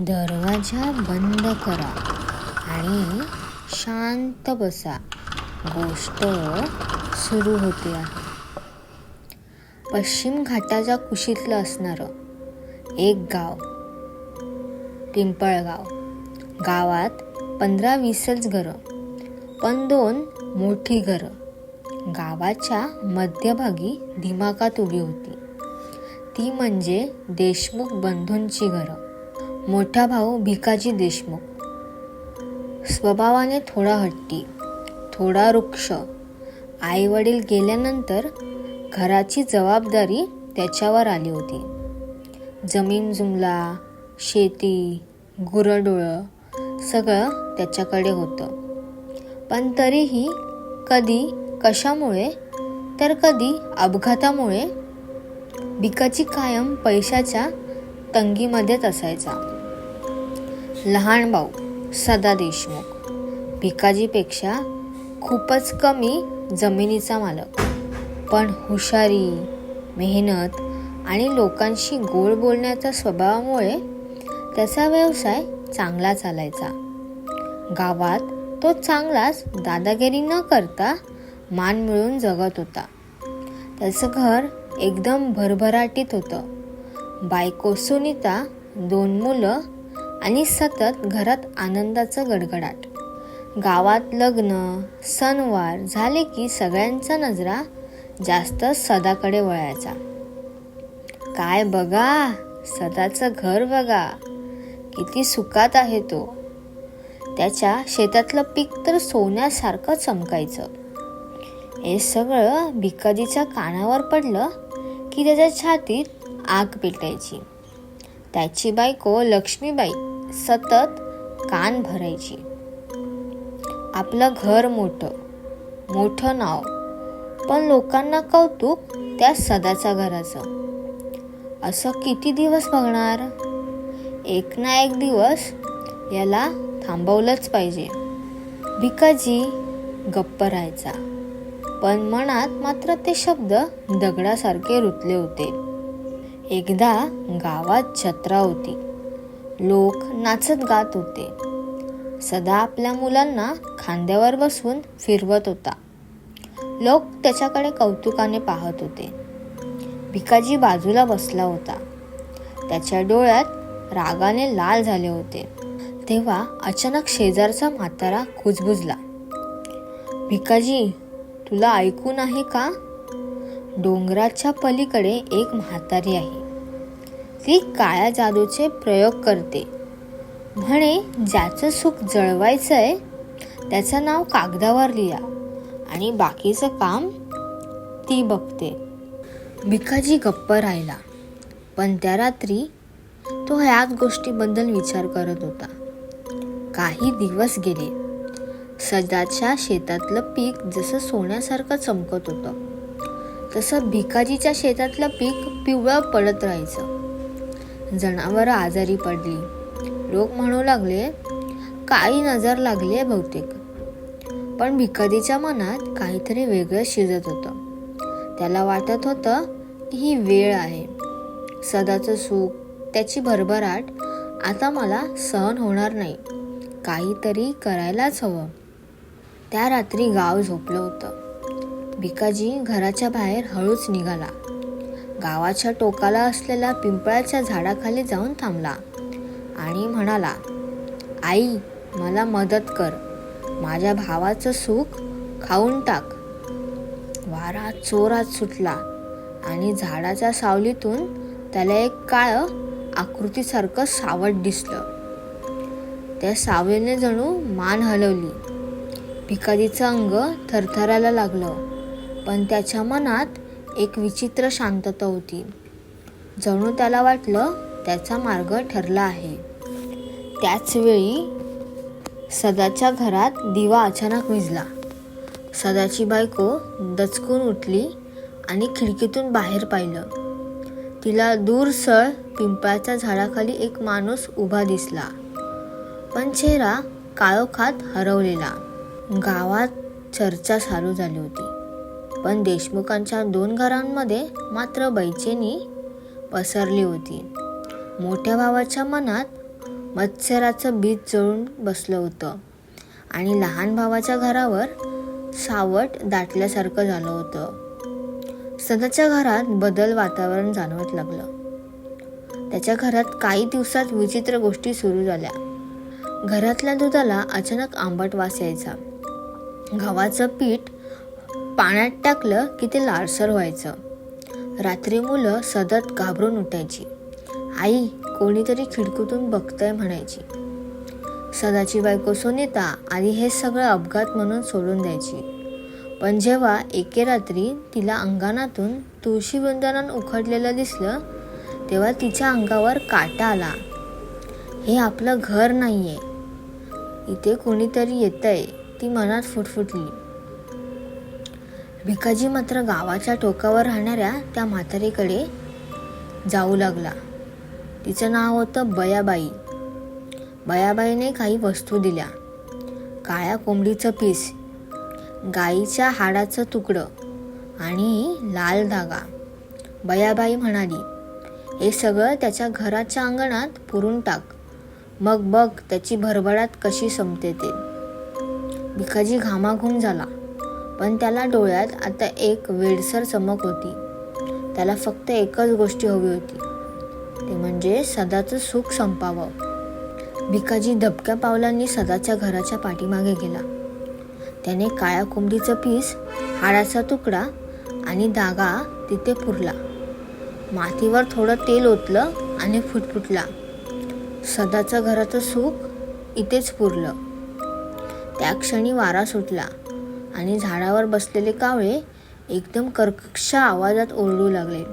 दरवाजा बंद करा आणि शांत बसा. गोष्ट सुरू होते आहे. पश्चिम घाटाच्या कुशीतलं असणारं एक गाव पिंपळगाव. गावात पंधरा वीसच घरं पण दोन मोठी घरं. गावाच्या मध्यभागी धिमाकात उभी होती. ती म्हणजे देशमुख बंधूंची घरं. मोठा भाऊ भिकाजी देशमुख. स्वभावाने थोडा हट्टी थोडा वृक्ष. आई वडील गेल्यानंतर घराची जबाबदारी त्याच्यावर आली होती. जमीन जुमला शेती गुरडोळं सगळं त्याच्याकडे होतं. पण तरीही कधी कशामुळे तर कधी अपघातामुळे भिकाजी कायम पैशाच्या तंगीमध्येच असायचा. लहान भाऊ सदा देशमुख. भिकाजीपेक्षा खूपच कमी जमिनीचा मालक. पण हुशारी मेहनत आणि लोकांशी गोड बोलण्याच्या स्वभावामुळे त्याचा व्यवसाय चांगला चालायचा. गावात तो चांगलाच दादागिरी न करता मान मिळून जगत होता. त्याचं घर एकदम भरभराटीत होतं. बायको सुनीता दोन मुलं आणि सतत घरात आनंदाचं गडगडाट. गावात लग्न सणवार झाले की सगळ्यांचा नजरा जास्त सदाकडे वळायचा. काय बघा सदाचं घर बघा किती सुखात आहे तो. त्याच्या शेतातलं पीक तर सोन्यासारखं चमकायचं. हे सगळं भिकाजीच्या कानावर पडलं की त्याच्या छातीत आग पेटायची. त्याची बायको लक्ष्मीबाई सतत कान भरायची. आपलं घर मोठं मोठं नाव. पण लोकांना कौतुक त्या सदाच्या घराचं. असं किती दिवस बघणार? एक ना एक दिवस याला थांबवलंच पाहिजे. भिकाजी गप्प राहायचा. पण मनात मात्र ते शब्द दगडासारखे रुतले होते. एकदा गावात छत्रा होती. लोक नाचत गात होते. सदा आपल्या मुलांना खांद्यावर बसवून फिरवत होता. लोक त्याच्याकडे कौतुकाने पाहत होते. भिकाजी बाजूला बसला होता. त्याच्या डोळ्यात रागाने लाल झाले होते. तेव्हा अचानक शेजारचा म्हातारा कुजबुजला. भिकाजी तुला ऐकून आहे का? डोंगराच्या पलीकडे एक म्हातारी आहे. ती काळ्या जादूचे प्रयोग करते. म्हणे ज्याचं सुख जळवायचं आहे त्याचं नाव कागदावर लिहा आणि बाकीचं काम ती बघते. भिकाजी गप्प राहिला. पण त्या रात्री तो ह्याच गोष्टीबद्दल विचार करत होता. काही दिवस गेले. सदाच्या शेतातलं पीक जसं सोन्यासारखं चमकत होतं तसं भिकाजीच्या शेतातलं पीक पिवळं पडत राहायचं. जनावरं आजारी पडली. लोक म्हणू लागले काही नजर लागली बहुतेक. पण भिकाजीच्या मनात काहीतरी वेगळं शिजत होतं. त्याला वाटत होतं की ही वेळ आहे. सदाचं सुख त्याची भरभराट आता मला सहन होणार नाही. काहीतरी करायलाच हवं. त्या रात्री गाव झोपलं होतं. भिकाजी घराच्या बाहेर हळूच निघाला. गावाच्या टोकाला असलेल्या पिंपळाच्या झाडाखाली जाऊन थांबला आणि म्हणाला आई मला मदत कर. माझ्या भावाचं सुख खाऊन टाक. वारा चोरात सुटला आणि झाडाच्या सावलीतून त्याला एक काळ आकृतीसारखं सावट दिसलं. त्या सावलीने जणू मान हलवली. भिकाजीचं अंग थरथरायला लागलं पण त्याच्या मनात एक विचित्र शांतता होती. जणू त्याला वाटलं त्याचा मार्ग ठरला आहे. त्याच वेळी सदाच्या घरात दिवा अचानक विजला. सदाची बायको दचकून उठली आणि खिडकीतून बाहेर पाहिलं. तिला दूरसळ पिंपळाच्या झाडाखाली एक माणूस उभा दिसला. पण चेहरा काळोखात हरवलेला. गावात चर्चा चालू झाली होती. पण देशमुखांच्या दोन घरांमध्ये मात्र बैचेनी पसरली होती. मोठ्या भावाच्या मनात मत्सराचं बीज जळून बसलं होतं आणि लहान भावाच्या घरावर सावट दाटल्यासारखं झालं होतं. सदाच्या घरात बदल वातावरण जाणवत लागलं. त्याच्या घरात काही दिवसात विचित्र गोष्टी सुरू झाल्या. घरातल्या दुधाला अचानक आंबट वास यायचा. गव्हाचं पीठ पाण्यात टाकलं की ते लालसर व्हायचं. रात्री मुलं सतत घाबरून उठायची. आई कोणीतरी खिडकीतून बघतंय म्हणायची. सदाची बायको सुनीता आधी हे सगळं अपघात म्हणून सोडून द्यायची. पण जेव्हा एके रात्री तिला अंगणातून तुळशी वृंदावन उखडलेलं दिसलं तेव्हा तिच्या अंगावर काटा आला. हे आपलं घर नाहीये. इथे कोणीतरी येतंय ती मनात फुटफुटली. भिकाजी मात्र गावाच्या टोकावर राहणाऱ्या त्या म्हातारीकडे जाऊ लागला. तिचं नाव होतं बयाबाई. बयाबाईने काही वस्तू दिल्या. काळ्या कोंबडीचं पीस गाईच्या हाडाचं तुकडं आणि लाल धागा. बयाबाई म्हणाली हे सगळं त्याच्या घराच्या अंगणात पुरून टाक. मग बघ त्याची भरभराट कशी संपते ते. भिकाजी घामाघूम झाला. पण त्याला डोळ्यात आता एक वेडसर चमक होती. त्याला फक्त एकच गोष्टी हवी होती. ते म्हणजे सदाचं सुख संपावं. भिकाजी धबक्या पावलांनी सदाच्या घराच्या पाठीमागे गेला. त्याने काळ्या कोंबडीचं पीस हाडाचा तुकडा आणि धागा तिथे पुरला. मातीवर थोडं तेल ओतलं आणि फुटफुटला. सदाचं घराचं सुख इथेच पुरलं. त्या क्षणी वारा सुटला. आणि झाडावर बसलेले कावळे एकदम कर्कश आवाजात ओरडू लागले.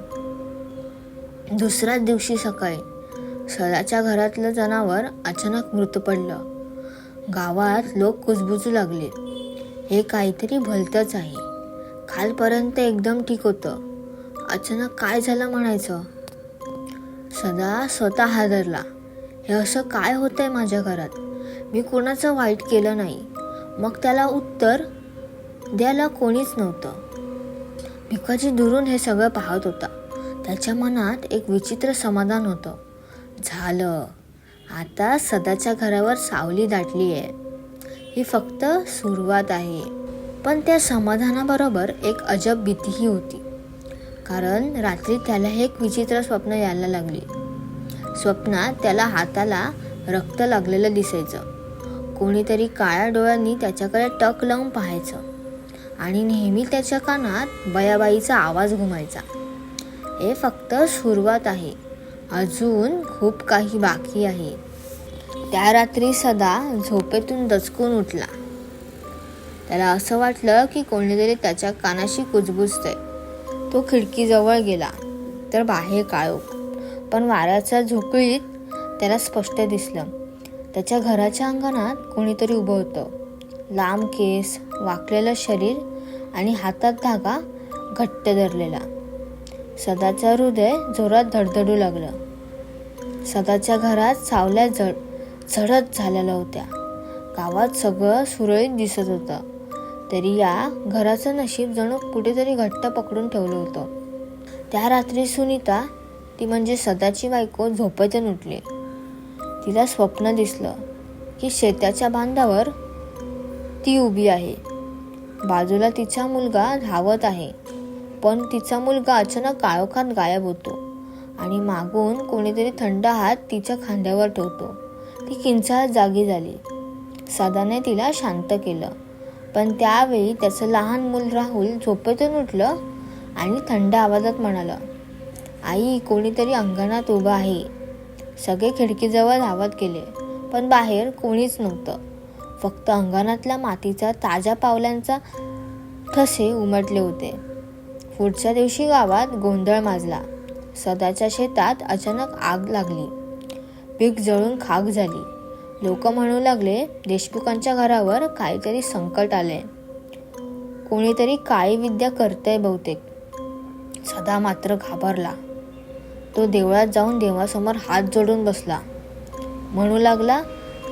दुसऱ्याच दिवशी सकाळी सदाच्या घरातलं जनावर अचानक मृत पडलं. गावात लोक कुजबुजू लागले. हे काहीतरी भलतंच आहे. कालपर्यंत एकदम ठीक होतं. अचानक काय झालं म्हणायचं? सदा स्वतः हादरला. हे असं काय होतंय माझ्या घरात? मी कोणाचं वाईट केलं नाही. मग त्याला उत्तर द्यायला कोणीच नव्हतं. भिकाजी दुरून हे सगळं पाहत होता. त्याच्या मनात एक विचित्र समाधान होतं. झालं. आता सदाच्या घरावर सावली दाटली आहे ही फक्त सुरुवात आहे. पण त्या समाधानाबरोबर एक अजब भीतीही होती. कारण रात्री त्याला एक विचित्र स्वप्न यायला लागली. स्वप्नात त्याला हाताला रक्त लागलेलं दिसायचं. कोणीतरी काळ्या डोळ्यांनी त्याच्याकडे टक लावून पाहायचं. आणि नेहमी त्याच्या कानात बयाबाईचा आवाज घुमायचा. हे फक्त सुरुवात आहे. अजून खूप काही बाकी आहे. त्या रात्री सदा झोपेतून दचकून उठला. त्याला असं वाटलं की कोणीतरी त्याच्या कानाशी कुजबुजतंय. तो खिडकीजवळ गेला. तर बाहेर काळोख. पण वाऱ्याच्या झोकळीत त्याला स्पष्ट दिसलं. त्याच्या घराच्या अंगणात कोणीतरी उभं होतं. लांब केस वाकलेलं शरीर आणि हातात धागा घट्ट धरलेला. सदाचं हृदय जोरात धडधडू लागलं. सदाच्या घरात सावल्या जड झडत झालेल्या होत्या. गावात सगळं सुरळीत दिसत होतं. तरी या घराचं नशीब जणू कुठेतरी घट्ट पकडून ठेवलं होतं. त्या रात्री सुनीता ती म्हणजे सदाची बायको झोपेतून उठली. तिला स्वप्न दिसलं की शेताच्या बांधावर ती उभी आहे. बाजूला तिचा मुलगा धावत आहे. पण तिचा मुलगा अचानक काळोखात गायब होतो आणि मागून कोणीतरी थंड हात तिच्या खांद्यावर ठेवतो. ती किंचाळत जागी झाली. सदाने तिला शांत केलं. पण त्यावेळी त्याचं लहान मूल राहुल झोपेतून उठलं आणि थंड आवाजात म्हणालं आई कोणीतरी अंगणात उभं आहे. सगळे खिडकीजवळ धावत गेले पण बाहेर कोणीच नव्हतं. फक्त अंगणातल्या मातीचा ताज्या पावलांचा ठसे उमटले होते. पुढच्या दिवशी गावात गोंधळ माजला. सदाच्या शेतात अचानक आग लागली. पीक जळून खाक झाली. लोक म्हणू लागले देशमुखांच्या घरावर काहीतरी संकट आले कोणीतरी काळी विद्या करतंय बहुतेक. सदा मात्र घाबरला. तो देवळात जाऊन देवासमोर हात जोडून बसला. म्हणू लागला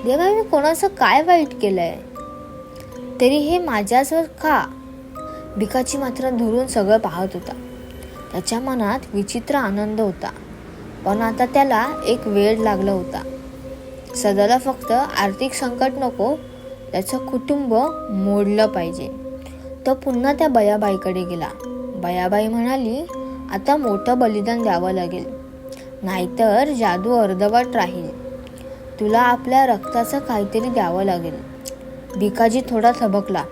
देवा मी कोणाचं काय वाईट केलंय? तरी हे माझ्यासवर का? भिकाची मात्र धरून सगळं पाहत होता. त्याच्या मनात विचित्र आनंद होता. पण आता त्याला एक वेळ लागला होता. सदाला फक्त आर्थिक संकट नको त्याचं कुटुंब मोडलं पाहिजे. तो पुन्हा त्या बयाबाईकडे गेला. बयाबाई म्हणाली आता मोठं बलिदान द्यावं लागेल. नाहीतर जादू अर्धवट राहील. तुला आपल्या रक्ताचं काहीतरी द्यावं लागेल. भिकाजी थोडा थबकला.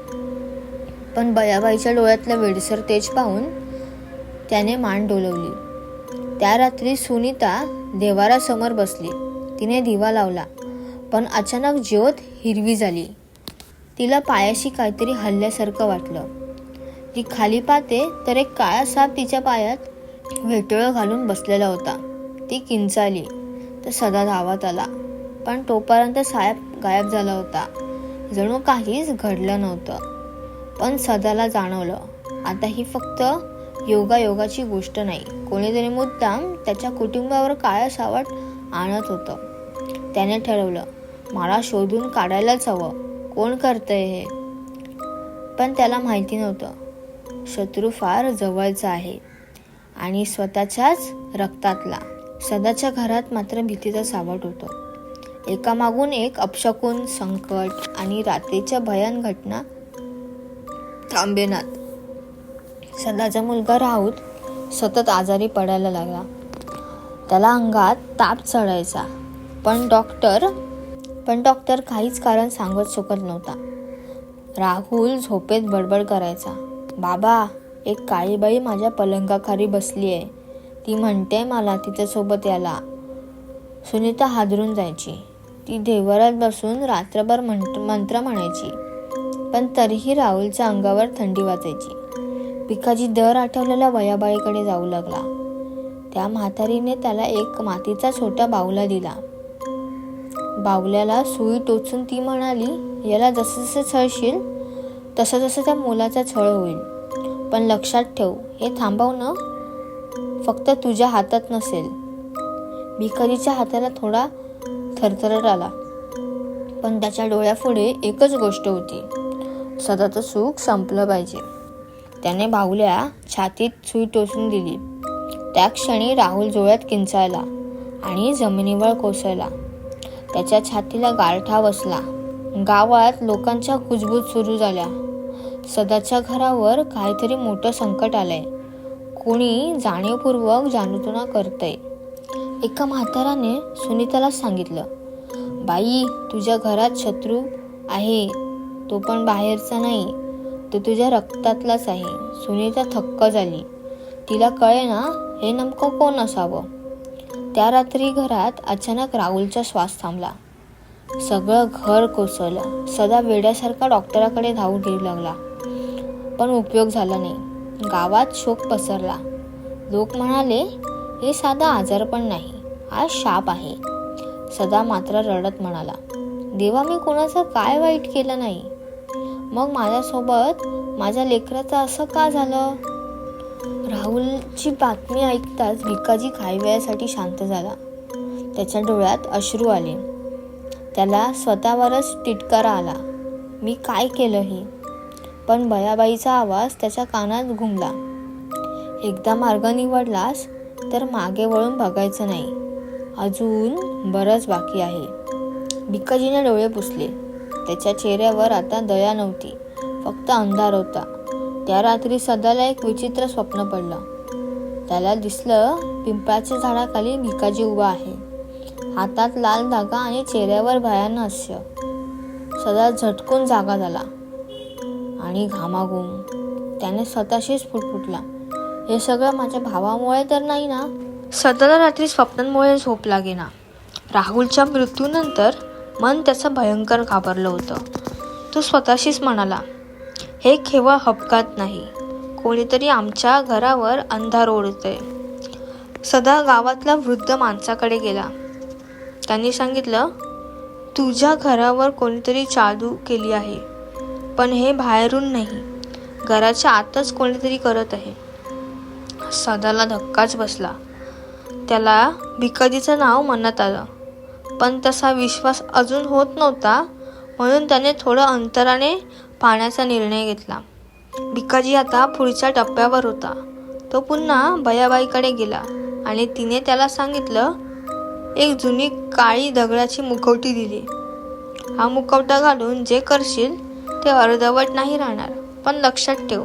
पण बयाबाईच्या डोळ्यातलं वेडसर तेज पाहून त्याने मान डोलवली. त्या रात्री सुनीता देवारासमोर बसली. तिने दिवा लावला. पण अचानक ज्योत हिरवी झाली. तिला पायाशी काहीतरी हल्ल्यासारखं वाटलं. ती खाली पाहते तर एक काळा साप तिच्या पायात वेटोळं घालून बसलेला होता. ती किंचाली तर सदा धावत आला. पण तोपर्यंत साहेब गायब झाला होता. जणू काहीच घडलं नव्हतं. पण सदाला जाणवलं आता ही फक्त योगायोगाची गोष्ट नाही कोणीतरी मुद्दाम त्याच्या कुटुंबावर काळं सावट आणत होतं. त्याने ठरवलं मला शोधून काढायलाच हवं. कोण करतंय हे? पण त्याला माहिती नव्हतं. शत्रू फार जवळचा आहे आणि स्वतःच्याच रक्तातला. सदाच्या घरात मात्र भीतीचा सावट होतं. एकामागून एक अपशकून संकट आणि रात्रीच्या भयान घटना थांबेनात. सदाचा मुलगा राहूत सतत आजारी पडायला लागला. त्याला अंगात ताप चढायचा. पण डॉक्टर पण डॉक्टर काहीच कारण सांगत शकत नव्हता. राहुल झोपेत बडबड करायचा. बाबा एक काळीबाई माझ्या पलंगाखाली बसली आहे ती म्हणते मला तिच्यासोबत याला सुनीता हादरून जायची. ती देवरात बसून रात्रभर मंत्र मंत्र म्हणायची. पण तरीही राहुलच्या अंगावर थंडी वाजायची. पिकाजी दर आठवलेल्या वयाबाईकडे जाऊ लागला. त्या म्हातारीने त्याला एक मातीचा छोटा बाहुला दिला. बावल्याला सुई टोचून ती म्हणाली याला जसं जसं छळशील तसं तसं त्या मुलाचा छळ होईल. पण लक्षात ठेव हे थांबवणं फक्त तुझ्या हातात नसेल. भिकारीच्या हाताला थोडा थरथरत आला. पण त्याच्या डोळ्यापुढे एकच गोष्ट होती. सदाचं सुख संपलं पाहिजे. त्याने बाहुल्या छातीत सुई टोचून दिली. त्या क्षणी राहुल जोळ्यात किंचाळला आणि जमिनीवर कोसळला. त्याच्या छातीला गारठा बसला. गावात लोकांच्या कुजबूज सुरू झाल्या. सदाच्या घरावर काहीतरी मोठं संकट आलंय. कोणी जाणीवपूर्वक जाणूतुना करतंय. एका म्हाताराने सुनीताला सांगितलं बाई तुझ्या घरात शत्रू आहे तो पण बाहेरचा नाही तो तुझ्या रक्तातलाच आहे. सुनीता थक्क झाली. तिला कळे ना हे नेमकं कोण असावं? त्या रात्री घरात अचानक राहुलचा श्वास थांबला. सगळं घर कोसळलं. सदा वेड्यासारखा डॉक्टराकडे धावून घेऊ लागला. पण उपयोग झाला नाही. गावात शोक पसरला. लोक म्हणाले हे साधा आजारपण नाही. हा शाप आहे. सदा मात्र रडत म्हणाला देवा मी कोणाचं काय वाईट केलं नाही? मग माझ्यासोबत माझ्या लेकराचं असं का झालं? राहुलची बातमी ऐकताच भिकाजी काही वेळासाठी शांत झाला. त्याच्या डोळ्यात अश्रू आले. त्याला स्वतःवरच तिटकारा आला. मी काय केलं हे? पण बयाबाईचा आवाज त्याच्या कानात घुमला. एकदा मार्ग निवडलास तर मागे वळून बघायचं नाही. अजून बरंच बाकी आहे. भिकाजीने डोळे पुसले. त्याच्या चेहऱ्यावर आता दया नव्हती. फक्त अंधार होता. त्या रात्री सदाला एक विचित्र स्वप्न पडलं. त्याला दिसलं पिंपळाच्या झाडाखाली भिकाजी उभा आहे. हातात लाल धागा आणि चेहऱ्यावर भयान हास्य. सदा झटकून जागा झाला. आणि घामाघूम. त्याने स्वतःशीच फुटफुटला. हे सगळं माझ्या भावामुळे तर नाही ना? सतत रात्री स्वप्नांमुळे झोप लागेना. राहुलच्या मृत्यूनंतर मन त्याचं भयंकर घाबरलं होतं. तो स्वतःशीच म्हणाला हे केव्हा हपकात नाही. कोणीतरी आमच्या घरावर अंधार ओढतंय. सदा गावातल्या वृद्ध माणसाकडे गेला. त्यांनी सांगितलं तुझ्या घरावर कोणीतरी जादू केली आहे पण हे बाहेरून नाही. घराच्या आतच कोणीतरी करत आहे. सदाला धक्काच बसला. त्याला भिकाजीचं नाव म्हणत आलं. पण तसा विश्वास अजून होत नव्हता म्हणून त्याने थोडं अंतराने पाहण्याचा निर्णय घेतला. भिकाजी आता पुढच्या टप्प्यावर होता. तो पुन्हा भयाबाईकडे गेला आणि तिने त्याला सांगितलं एक जुनी काळी दगडाची मुखवटी दिली. हा मुखवटा घालून जे करशील ते अर्धवट नाही राहणार पण लक्षात ठेव.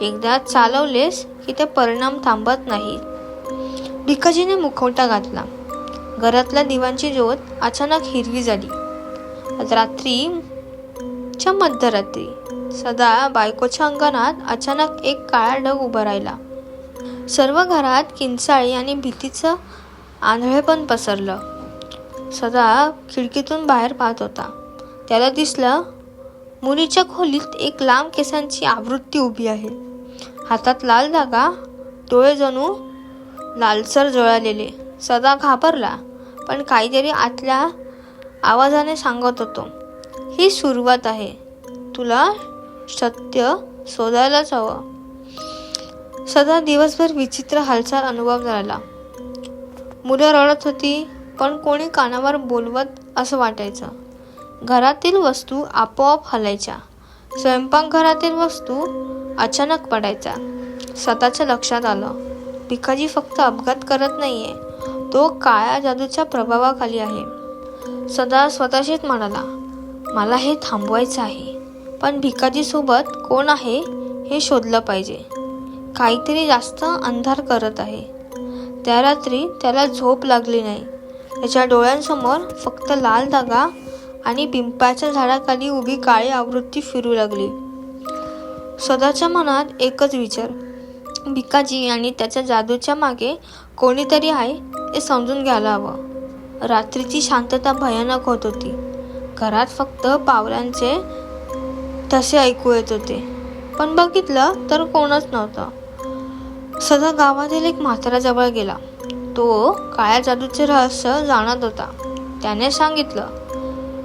एकदा चालवलेस की ते परिणाम थांबत नाही भिकाजीने मुखवटा घातला. घरातल्या दिवांची ज्योत अचानक हिरवी झाली. रात्रीच्या मध्यरात्री सदा बायकोच्या अंगणात अचानक एक काळा ढग उभा राहिला. सर्व घरात किंचाळी आणि भीतीचं आंधळेपण पसरलं. सदा खिडकीतून बाहेर पाहत होता. त्याला दिसलं मुलीच्या खोलीत एक लांब केसांची आवृत्ती उभी आहे. हातात लाल धागा डोळे जणू लालसर जळालेले सदा घाबरला पण काहीतरी आतल्या आवाजाने सांगत होतो. ही सुरुवात आहे. तुला सत्य शोधायलाच हवं. सदा दिवसभर विचित्र हालचाल अनुभव झाला. मुलं रडत होती पण कोणी कानावर बोलवत असं वाटायचं. घरातील वस्तू आपोआप हलायच्या. स्वयंपाकघरातील वस्तू अचानक पडायचा. स्वतःच्या लक्षात आलं. भिकाजी फक्त अपघात करत नाहीये. तो काळ्या जादूच्या प्रभावाखाली आहे. सदा स्वतःशीच म्हणाला मला हे थांबवायचं आहे. पण भिकाजीसोबत कोण आहे हे शोधलं पाहिजे. काहीतरी जास्त अंधार करत आहे. त्या रात्री त्याला झोप लागली नाही. त्याच्या डोळ्यांसमोर फक्त लाल धागा आणि पिंपाच्या झाडाखाली उभी काळी आवृत्ती फिरू लागली. सदाच्या मनात एकच विचार. भिकाजी आणि त्याच्या जादूच्या मागे कोणीतरी आहे हे समजून घ्यायला हवं. रात्रीची शांतता भयानक होत होती. घरात फक्त पावलांचे ठसे ऐकू येत होते. पण बघितलं तर कोणच नव्हतं. सदा गावातील एक म्हाताराजवळ गेला. तो काळ्या जादूचे रहस्य जाणत होता. त्याने सांगितलं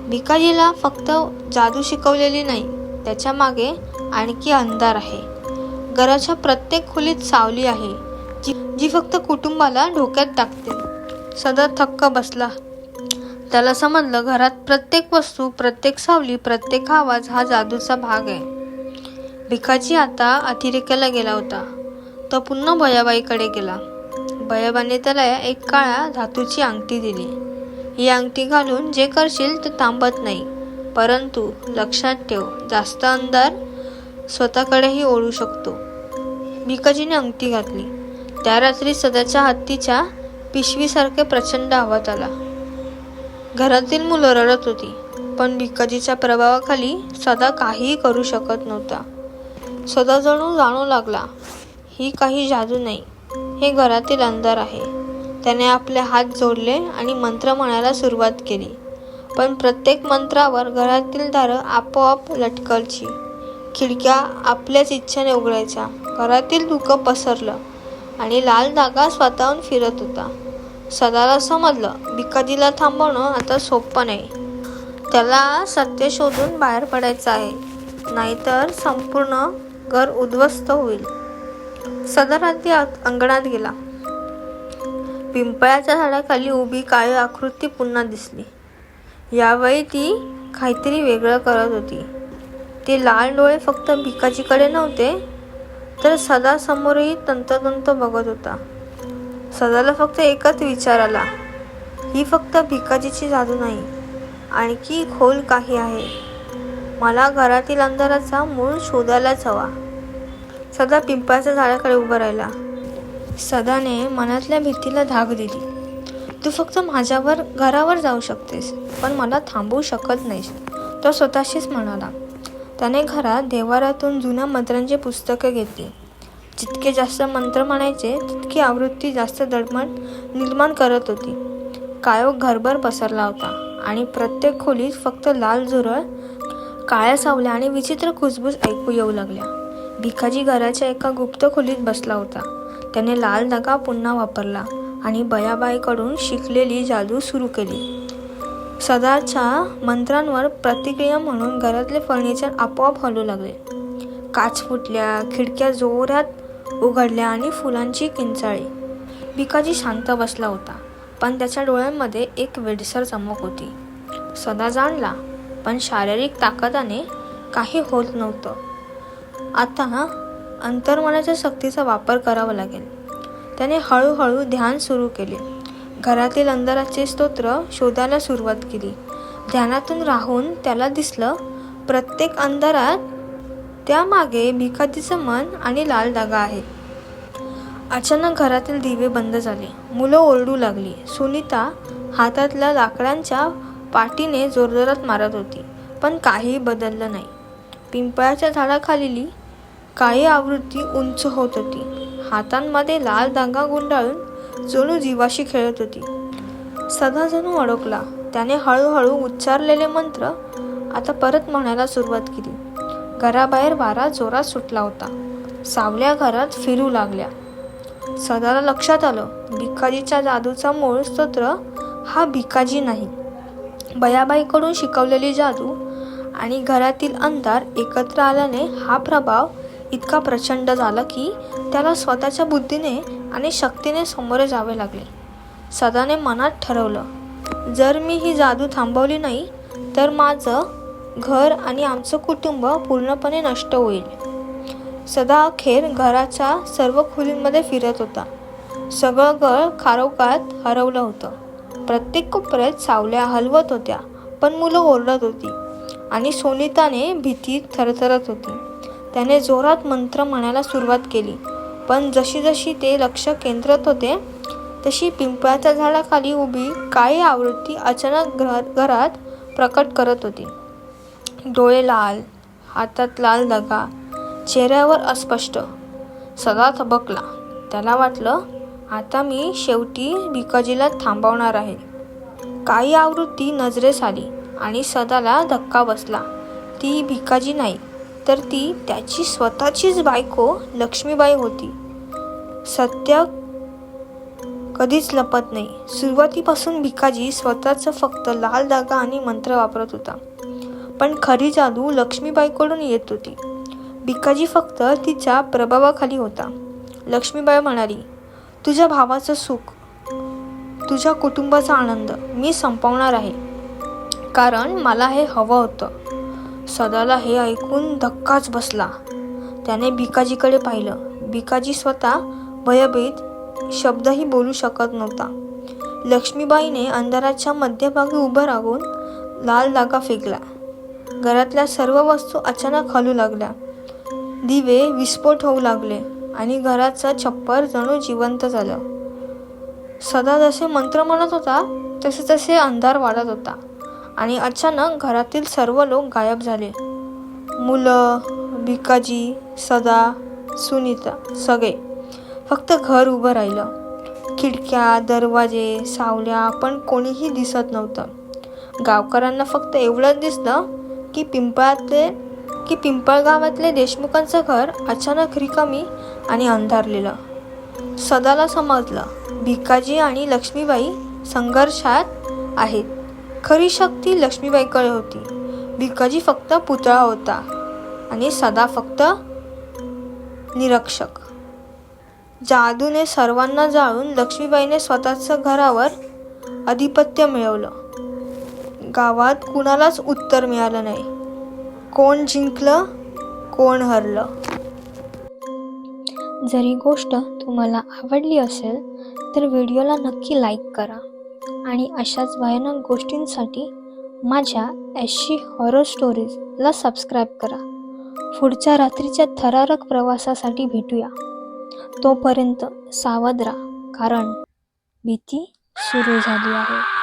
भिकाजीला फक्त जादू शिकवलेली नाही त्याच्यामागे आणखी अंधार आहे. घराच्या प्रत्येक खोलीत सावली आहे जी जी फक्त कुटुंबाला डोक्यात टाकते. सदा थक्क बसला. त्याला समजलं घरात प्रत्येक वस्तू प्रत्येक सावली प्रत्येक आवाज हा जादूचा भाग आहे. भिकाजी आता अतिरेक्याला गेला होता. तो पुन्हा भयाबाईकडे गेला. भयाबाने त्याला एक काळ्या धातूची अंगठी दिली. ही अंगठी घालून जे करशील ते थांबत नाही. परंतु लक्षात ठेव जास्त अंधार स्वतःकडेही ओढू शकतो. भिकाजीने अंगठी घातली. त्या रात्री सदाच्या हत्तीच्या पिशवीसारखे प्रचंड आवाज आला. घरातील मुलं रडत होती पण भिकाजीच्या प्रभावाखाली सदा काहीही करू शकत नव्हता. सदा जणू जाणू लागला ही काही जादू नाही. हे घरातील अंधार आहे. त्याने आपले हात जोडले आणि मंत्र म्हणायला सुरुवात केली. पण प्रत्येक मंत्रावर घरातील दारं आपोआप लटकलची. खिडक्या आपल्याच इच्छेने उघडायच्या. घरातील धुकं पसरलं आणि लाल धागा स्वतःहून फिरत होता. सदाला समजलं भिकाजीला थांबवणं आता सोपं नाही. त्याला सत्य शोधून बाहेर पडायचं आहे. नाहीतर संपूर्ण घर उद्ध्वस्त होईल. सदा रात्री अंगणात गेला. पिंपळाच्या झाडाखाली उभी काळी आकृती पुन्हा दिसली. यावेळी ती काहीतरी वेगळं करत होती. ते लाल डोळे फक्त भिकाजीकडे नव्हते तर सदा समोरही तंततंत बघत होता. सदाला फक्त एकच विचार आला. ही फक्त भिकाजीची जादू नाही आणखी खोल काही आहे. मला घरातील अंधाराचा मूळ शोधायलाच हवा. सदा पिंपळाच्या झाडाकडे उभा राहिला. सदाने मनातल्या भीतीला धाक दिली. तू फक्त माझ्यावर घरावर जाऊ शकतेस पण मला थांबवू शकत नाहीस तो स्वतःशीच म्हणाला. त्याने घरात देवारातून जुन्या मंत्रांची पुस्तकं घेतली. जितके जास्त मंत्र म्हणायचे तितकी आवृत्ती जास्त दडमट निर्माण करत होती. कायोग घरभर पसरला होता आणि प्रत्येक खोलीत फक्त लाल झुरळ काळ्या सावल्या आणि विचित्र खुसबूस ऐकू येऊ लागल्या. भिकाजी घराच्या एका गुप्त खोलीत बसला होता. त्याने लाल नगा पुन्हा वापरला आणि बयाबाईकडून शिकलेली जादू सुरू केली. सदाच्या मंत्रांवर प्रतिक्रिया म्हणून घरातले फर्निचर आपोआप हलू लागले. काच फुटल्या खिडक्या जोरात उघडल्या आणि फुलांची किंचाळी. भिकाजी शांत बसला होता पण त्याच्या डोळ्यांमध्ये एक वेडसर चमक होती. सदा जाणला पण शारीरिक ताकदाने काही होत नव्हतं. आता अंतर्मनाच्या शक्तीचा वापर करावा लागेल. त्याने हळूहळू ध्यान सुरू केले. घरातील अंधाराचे स्तोत्र शोधायला सुरुवात केली. ध्यानातून राहून त्याला दिसलं प्रत्येक अंधारात त्यामागे भिकाजीचं मन आणि लाल डागा आहे. अचानक घरातील दिवे बंद झाले. मुलं ओरडू लागली. सुनीता हातातल्या लाकडांच्या पाठीने जोरजोरात मारत होती पण काहीही बदललं नाही. पिंपळाच्या झाडाखालीली काळी आवृत्ती उंच होत होती. हातांमध्ये लाल दांगा गुंडाळून जणू जीवाशी खेळत होती. सदा जणू अडकला. त्याने हळूहळू उच्चारलेले मंत्र आता परत म्हणायला सुरुवात केली. घराबाहेर वारा जोरात सुटला होता. सावल्या घरात फिरू लागल्या. सदाला लक्षात आलं भिकाजीच्या जादूचा मूळ स्तोत्र हा भिकाजी नाही. बयाबाईकडून शिकवलेली जादू आणि घरातील अंधार एकत्र आल्याने हा प्रभाव इतका प्रचंड झाला की त्याला स्वतःच्या बुद्धीने आणि शक्तीने समोर जावे लागले. सदाने मनात ठरवलं जर मी ही जादू थांबवली नाही तर माझं घर आणि आमचं कुटुंब पूर्णपणे नष्ट होईल. सदा अखेर घराच्या सर्व खोलींमध्ये फिरत होता. सगळं घर खारोखात हरवलं होतं. प्रत्येक कोपऱ्यात सावल्या हलवत होत्या पण मुलं ओरडत होती आणि सोनिताने भीती थरथरत होती. त्याने जोरात मंत्र म्हणायला सुरुवात केली. पण जशी जशी ते लक्ष केंद्रात होते तशी पिंपळाच्या झाडाखाली उभी काळी आवृत्ती अचानक घर घरात प्रकट करत होती. डोळे लाल हातात लाल दगा चेहऱ्यावर अस्पष्ट. सदा थबकला. त्याला वाटलं आता मी शेवटी भिकाजीला थांबवणार आहे. काही आवृत्ती नजरेस आली आणि सदाला धक्का बसला. ती भिकाजी नाही तर ती त्याची स्वतःचीच बायको लक्ष्मीबाई होती. सत्य कधीच लपत नाही. सुरुवातीपासून भिकाजी स्वतःचं फक्त लाल दागा आणि मंत्र वापरत होता. पण खरी जादू लक्ष्मीबाईकडून येत होती. भिकाजी फक्त तिच्या प्रभावाखाली होता. लक्ष्मीबाई म्हणाली तुझ्या भावाचं सुख तुझ्या कुटुंबाचा आनंद मी संपवणार आहे. कारण मला हे हवं होतं. सदाला हे ऐकून धक्काच बसला. त्याने भिकाजीकडे पाहिलं. भिकाजी स्वतः भयभीत शब्दही बोलू शकत नव्हता. लक्ष्मीबाईने अंधाराच्या मध्यभागी उभं राहून लाल धागा फेकला. घरातल्या सर्व वस्तू अचानक हलू लागल्या. दिवे विस्फोट होऊ लागले आणि घराचं छप्पर जणू जिवंत झालं. सदा जसे मंत्र म्हणत होता तसे तसे अंधार वाढत होता आणि अचानक घरातील सर्व लोक गायब झाले. मुलं भिकाजी सदा सुनीता सगळे. फक्त घर उभं राहिलं. खिडक्या दरवाजे सावल्या पण कोणीही दिसत नव्हतं. गावकऱ्यांना फक्त एवढंच दिसलं की पिंपळातले की पिंपळ गावातले देशमुखांचं घर अचानक रिकामी आणि अंधारलेलं. सदाला समजलं भिकाजी आणि लक्ष्मीबाई संघर्षात आहेत. खरी शक्ती लक्ष्मीबाईकडे होती. भिकाजी फक्त पुतळा होता आणि सदा फक्त निरीक्षक. जादूने सर्वांना जाळून लक्ष्मीबाईने स्वतःचं घरावर आधिपत्य मिळवलं. गावात कुणालाच उत्तर मिळालं नाही. कोण जिंकलं कोण हरलं. जरी गोष्ट तुम्हाला आवडली असेल तर व्हिडिओला नक्की लाईक करा आणि अशाच भयानक गोष्टींसाठी माझ्या एशी हॉरर स्टोरीजला सबस्क्राईब करा. पुढच्या रात्रीच्या थरारक प्रवासासाठी भेटूया. तोपर्यंत सावध राहा. कारण भीती सुरू झाली आहे.